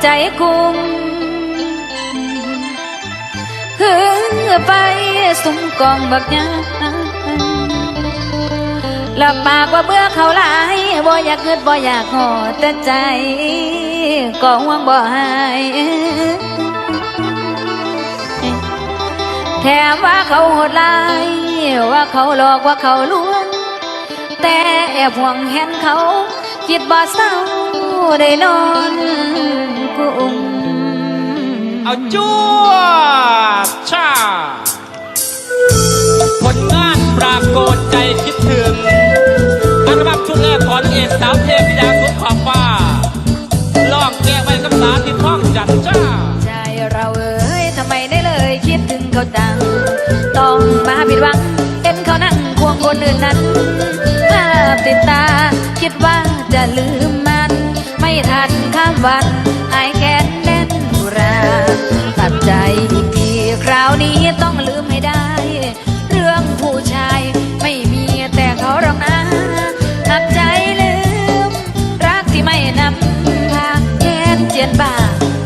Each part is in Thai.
ใจกุมหือไปสุมกองบักยาหลับปากว่าเบื่อเขาหลายบ่อยากเกิดบ่อยากหอดแต่ใจ ก็ห่วงบ่หายแถมว่าเขาโหดร้ายว่าเขาหลอกว่าเขาลวงแต่แอบห่วงเห็นเขา คิดบ่เศร้าได้นอนกุ้มเอาจ้วบชาผลงานปรากฏใจคิดถึงอัลบั้มชุดแรกของนางเอกสาวเทพธิดาสุดขอบฟ้าลองแก้ไว้กับสาที่ท้องจัดจ้า ใจเราเอ้ยทำไมได้เลยคิดถึงเขาจังต้องมาผิดหวังเห็นเขานั่งควงคนอื่นนั้น ภาพติดตาคิดว่า ลืมมัน ไม่ทันข้ามวันหายแค้นแน่นบุราตัดใจอีกทีคราวนี้ต้องลืมให้ได้ เรื่องผู้ชายไม่มีแต่เขาหรอกนะตัดใจลืม รักที่ไม่นำพาแค้นเจียนบา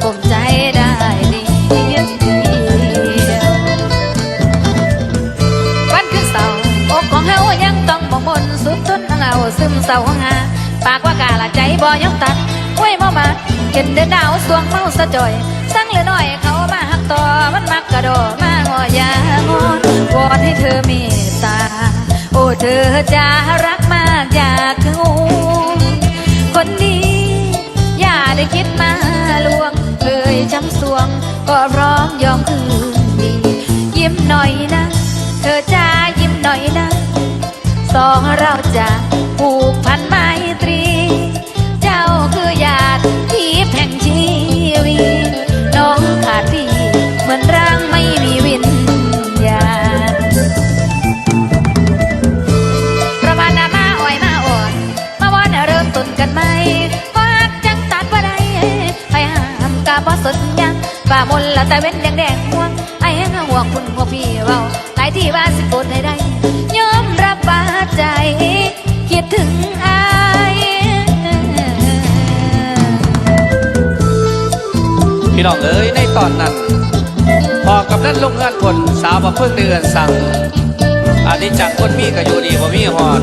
ก้มใจได้ดีวันขึ้นเสาร์อกของเฮายังต้องมองมนสุดทนเอาซึมเศร้าหา ปากว่ากาละใจบ่ยอมตัดไว้ยบ่มาเห็นเดินดาวสวงเมาสะจ่อย สั่งเหลือน้อยเขามาหักต่อมันมักกระโดดมางอยางอนวอนให้เธอเมตตา โอ้เธอจะรักมากอยากคือคนดีอย่าได้คิดมาลวงเคยช้ำสวง ก็พร้อมยอมคืนดียิ้มหน่อยนะ เธอจ้ายิ้มหน่อยนะ สองเราจะ กาบ่สนยังฝ่ามนละแต่เว้นแดงแดงห่วงไอ้แห้งห่วงคุณห่วงพี่เบาหลายที่ว่าสิโกดให้ได้ยอมรับบาดใจ คิดถึงอายพี่น้องเอ๋ยในตอนนั้นพอกับนั้นลงเงินคนสาวมาเพิ่งเดือนสั่งอาทิจักคนมีก็อยู่ดีบ่มีหอน